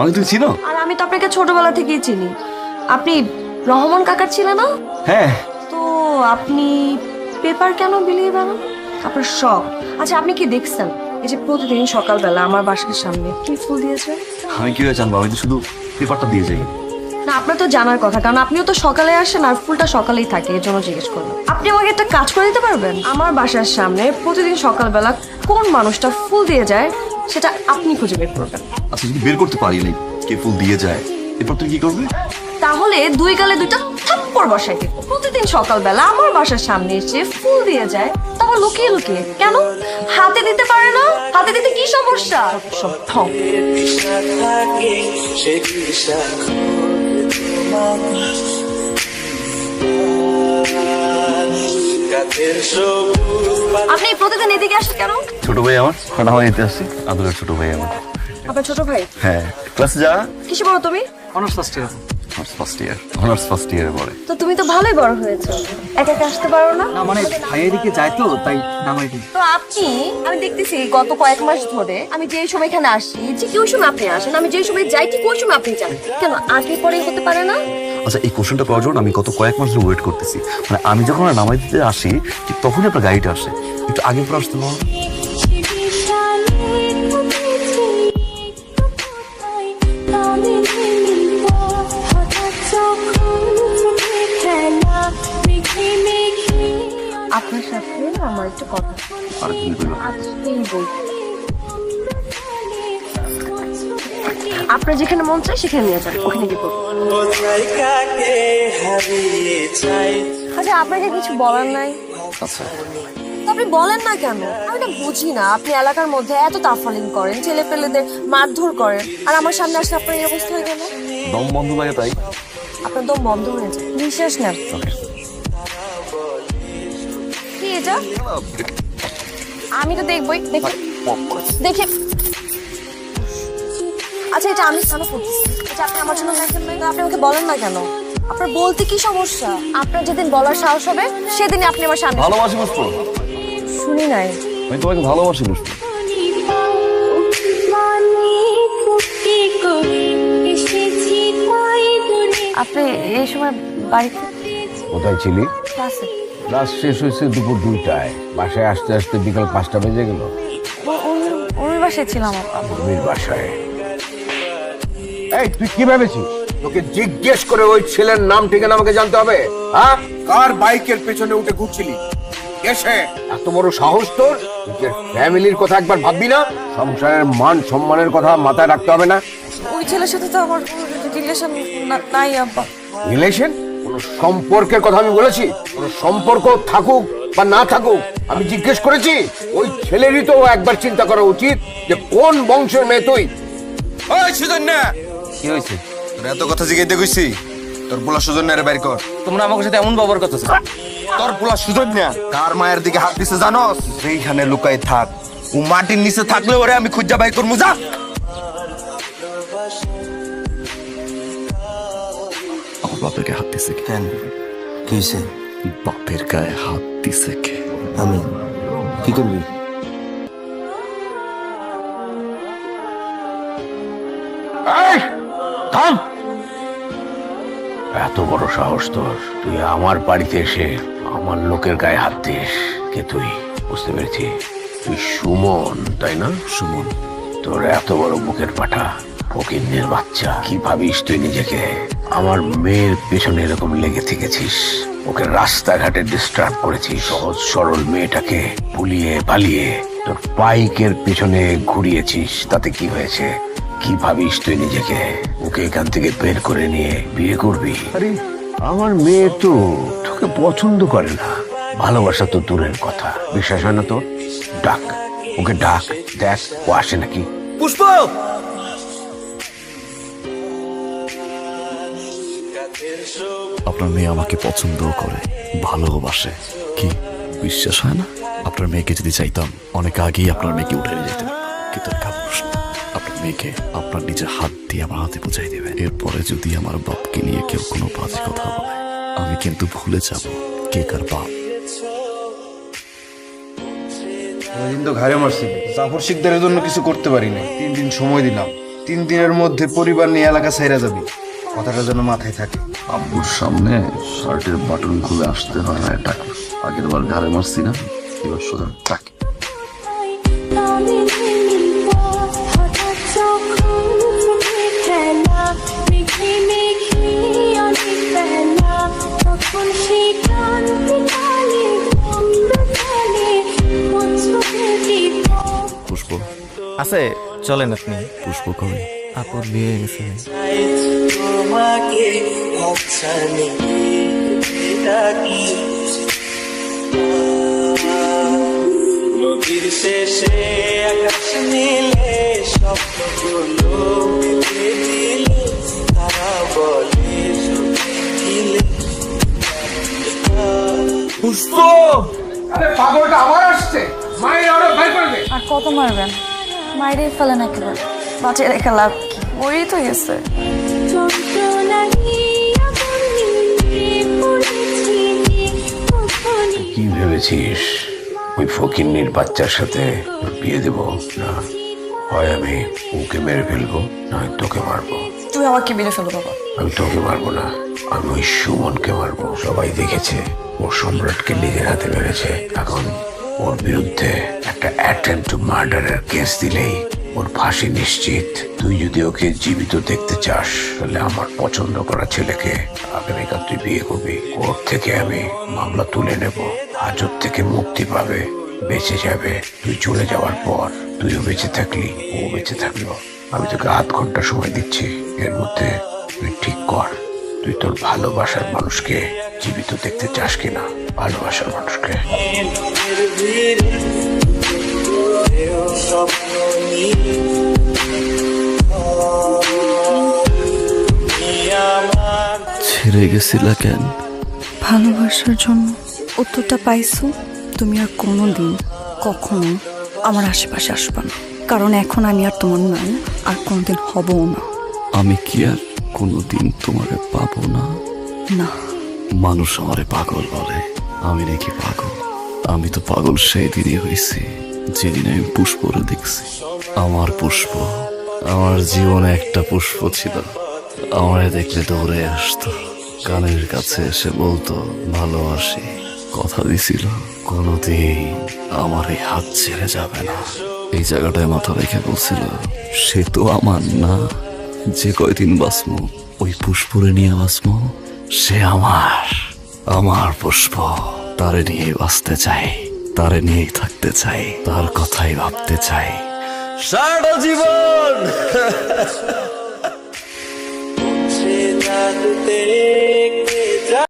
আমি তুমি চিনো আর আমি তো আপনাকে ছোটবেলা থেকেই চিনি। আপনি রহমান কাকার ছিলেন না? হ্যাঁ। তো আপনি পেপার কেন বিলিয়ে বেড়ান আপনার শখ। আচ্ছা আপনি কি দেখছেন? এই যে প্রতিদিন সকালবেলা আমার বাসার সামনে কি ফুল দিয়েছে? আমি কি জানব? আমি তো শুধু পেপারটা দিয়ে যাই। না আপনার তো জানার কথা। কারণ আপনিও তো সকালে আসেন আর ফুলটা সকালেই থাকে এর জন্য জিজ্ঞেস করলাম। আপনি আমাকে একটা কাজ করে দিতে পারবেন? আমার বাসার সামনে প্রতিদিন সকালবেলা কোন মানুষটা ফুল দিয়ে যায় সেটা আপনি খুঁজে বের করবেন। আচ্ছা যদি বের করতে পারি নাই কে ফুল দিয়ে যায়? এরপর তুমি কি করবে? তাহলে দুই গালে দুইটা থাপ্পড় বসাই দিব প্রতিদিন সকালবেলা আমার বাসার সামনে এসে ফুল দিয়ে যায় তারপর লুকিয়ে লুকিয়ে। কেন? হাতে দিতে পারে না? হাতে দিতে কি সমস্যা? সব ঠক। আপনি প্রতিদিন এদিকে আসেন কেন? ছোট ভাই আমার। না আমার এতে আসছি আদরের ছোট ভাই আমার। আপনার ছোট ভাই? হ্যাঁ। ক্লাসে যা কিসে পড়ো তুমি? Honours first year honours first year honours first ইয়ারে পড়ে। তো তুমি তো ভালোই বড় হয়েছো। একা একা আসতে পারো না? না মানে ভাই এদিকে যায় তো তাই নামাই দিই তো আপনি আমি দেখতেছি গত কয়েক মাস ধরে আমি যেই সময় এখানে আসি ঠিক ওই সময় আপনি আসেন আমি যেই সময় যাই ঠিক ওই সময় আপনি যান? কেন আগে পরে হতে পারে না? আচ্ছা এই কোশ্চেনটা করার জন্য আমি গত কয়েক মাস ধরে ওয়েট করতেছি। মানে আমি যখন আর নামাই দিতে আসি ঠিক তখনই আপনার গাড়িটা আসে। একটু আগে পরে আসতে পারো আপনার সাথে আমার একটু কথা আজকেই বল আপনার যেখানে মন চায় সেখানে নিয়ে যান ওখানে গিয়ে আচ্ছা আপনাকে কিছু বলার নাই। আচ্ছা। আপনি বলেন না কেন? আমি না বুঝি না আপনি এলাকার মধ্যে এত তাফালিং করেন ছেলে পেলেদের মারধর করেন আর আমার সামনে আসলে আপনার এই অবস্থা হয়ে গেল? দম বন্ধ লাগে তাই। আপনার দম বন্ধ হয়ে যায় নিঃশ্বাস নেন। এটা আমি তো দেখবই দেখি। দেখে। আচ্ছা এটা আমি কেন করতেছি এটা আপনি আমার জন্য দেখেন না আপনি আমাকে বলেন না কেন? আপনার বলতে কি সমস্যা? আপনার যেদিন বলার সাহস হবে সেদিনই আপনি আমার সামনে ভালোবাসি পুষ্প। শুনি নাই। আমি তোমাকে ভালোবাসি পুষ্প। আপনি এই সময় বাড়িতে কোথায় ছিলি? ক্লাসে। ক্লাস শেষ হয়েছে দুপুর দুইটায়। বাসায় আসতে আসতে বিকাল পাঁচটা বেজে গেল। বাসায় ছিলাম বাসায়। এই তুই কি ভেবেছিস? তোকে জিজ্ঞেস করে ওই ছেলের নাম ঠিকানা আমাকে জানতে হবে? হ্যাঁ? কার বাইকের পেছনে উঠে ঘুরছিলি? এসে। এত বড় সাহস তোর? নিজের ফ্যামিলির কথা একবার ভাববি না? সংসারের মান সম্মানের কথা মাথায় রাখতে হবে না? ওই ছেলের সাথে তো আমার রিলেশন নাই আব্বা। রিলেশন? কোন সম্পর্কের কথা আমি বলেছি কোন সম্পর্ক থাকুক বা না থাকুক আমি জিজ্ঞেস করেছি ওই ছেলেরই তো একবার চিন্তা করা উচিত যে কোন বংশের মেয়ে তুই? ওই সুজন্য! কি হয়েছে? তোর এত কথা জিগাইতে কইছি তোর পোলা সুজন্য রে বাইর কর। তোমরা আমার সাথে এমন ব্যবহার করতেছো তোর পোলা সুজন্য কার মায়ের দিকে হাত দিছে জানোস? সেইখানে লুকাই থাক ও মাটির নিচে থাকলে ওরে আমি খুঁজা বাইর করব যা! আমার বাপের গায়ে হাত দিছে কেন? কিছে বাপের গায়ে হাত দিছে কে? আমি? কি করবি? এত বড় সাহস তোর। তুই আমার বাড়িতে এসে আমার লোকের গায়ে হাত দিস। কে তুই? বুঝতে পেরেছি? তুই সুমন তাই না? সুমন। তোর এত বড় বুকের পাঠা ফকিন্নের বাচ্চা। কি ভাবিস তুই নিজেকে? আমার মেয়ের পেছনে এরকম লেগে থেকেছিস। ওকে রাস্তাঘাটে ডিস্টার্ব করেছিস। সহজ সরল মেয়েটাকে ভুলিয়ে পালিয়ে তোর বাইকের পেছনে ঘুরিয়েছিস। তাতে কি হয়েছে? কি ভাবিস তুই নিজেকে? ওকে এখান থেকে বের করে নিয়ে বিয়ে করবি? আরে, আমার মেয়ে তো তোকে পছন্দ করে না। ভালোবাসা তো দূরের কথা। বিশ্বাস হয় না তোর? ডাক। ওকে ডাক। দেখ, ও আসে নাকি? পুষ্প! আপনার মেয়ে আমাকে পছন্দও করে, ভালোবাসে। কি? বিশ্বাস হয় না? আপনার মেয়েকে যদি চাইতাম, অনেক আগেই আপনার মেয়েকে উঠে নিয়ে যেতে পারতাম। কিন্তু আপনার মেয়েকে আপনার নিজের হাত দিয়ে আমার হাতে বুঝাই দেবে এরপরে যদি আমার বাপকে নিয়ে কেউ কোনো বাজে কথা বলে, আমি কিন্তু ভুলে যাব কে কার বাপ। দিন তো ঘাড়ে জাফর শিকদারের জন্য কিছু করতে পারি না তিন দিন সময় দিলাম। তিন দিনের মধ্যে পরিবার নিয়ে এলাকা ছাইরা যাবি। কথাটা যেন মাথায় থাকে। আব্বুর সামনে শার্টের বাটন খুলে আসতে হয় না টাকা আগের বার ঘাড়ে মারছি না এবার সোজা টাকা। পুষ্প। আছে চলেন আপনি। পুষ্প কই আপুর বিয়ে গেছে। তোমাকে হাতছানি ডাকি। নদীর শেষে আকাশ নীলে স্বপ্নগুলো দিল তারা বলে সত্যি দিলে। আর কত মারবেন? মাইরে ফেলেন একেবারে বাঁচে রেখে লাভ কি? মরেই তো গেছে। কি ভেবেছিস? ওই ফকিন্নির বাচ্চার সাথে তোর বিয়ে দেব না? হয় আমি ওকে মেরে ফেলব না তোকে মারবো। তুমি আমাকে বিলে ফেলো বাবা? আমি তোকে মারবো না আমি ওই সুমনকে মারবো। সবাই দেখেছে ও সম্রাটকে নিজের হাতে মেরেছে। এখন ওর বিরুদ্ধে একটা অ্যাটেম্প টু মার্ডারের কেস দিলেই ওর ফাঁসি নিশ্চিত। তুই যদি ওকে জীবিত দেখতে চাস, তাহলে আমার পছন্দ করা ছেলেকে আগামীকাল তুই বিয়ে করবি। কোর্ট থেকে আমি মামলা তুলে নেব। হাজত থেকে মুক্তি পাবে, বেঁচে যাবে। তুই চলে যাওয়ার পর তুইও বেঁচে থাকলি, ও বেঁচে থাকল। আমি তোকে আধ ঘণ্টা সময় দিচ্ছি। এর মধ্যে তুই ঠিক কর। তুই তোর ভালোবাসার মানুষকে জীবিত দেখতে চাস কিনা? ভালোবাসার মানুষকে। ছেড়ে গেছিলা কেন? ভালোবাসার জন্য উত্তরটা পাইছো? তুমি আর কোনো দিন কখনো আমার আশেপাশে আসবে না। কারণ এখন আমি আর তোমার নাই আর কোনোদিন হবও না। আমি কি আর কোনোদিন তোমারে পাবো না। না। মানুষ আমারে পাগল বলে। আমি নাকি পাগল। আমি তো পাগল সেই দিনই হয়েছি যেদিন আমি পুষ্পরে দেখছি। আমার পুষ্প আমার জীবনে একটা পুষ্প ছিল। আমারে দেখলে দৌড়ে আসতো। কানের কাছে এসে বলতো ভালোবাসি। কথা দিছিল কোনোদিন আমার এই হাত ছেড়ে যাবে না। এই জায়গাটায় মাথা রেখে বলছিল সে তো আমার না। যে কয়দিন বাসম ওই পুষ্পরে নিয়ে বাসম সে আমার আমার পুষ্প। তারে নিয়ে বাঁচতে চাই, তারে নিয়েই থাকতে চাই, তার কথাই ভাবতে চাই। সারা জীবন!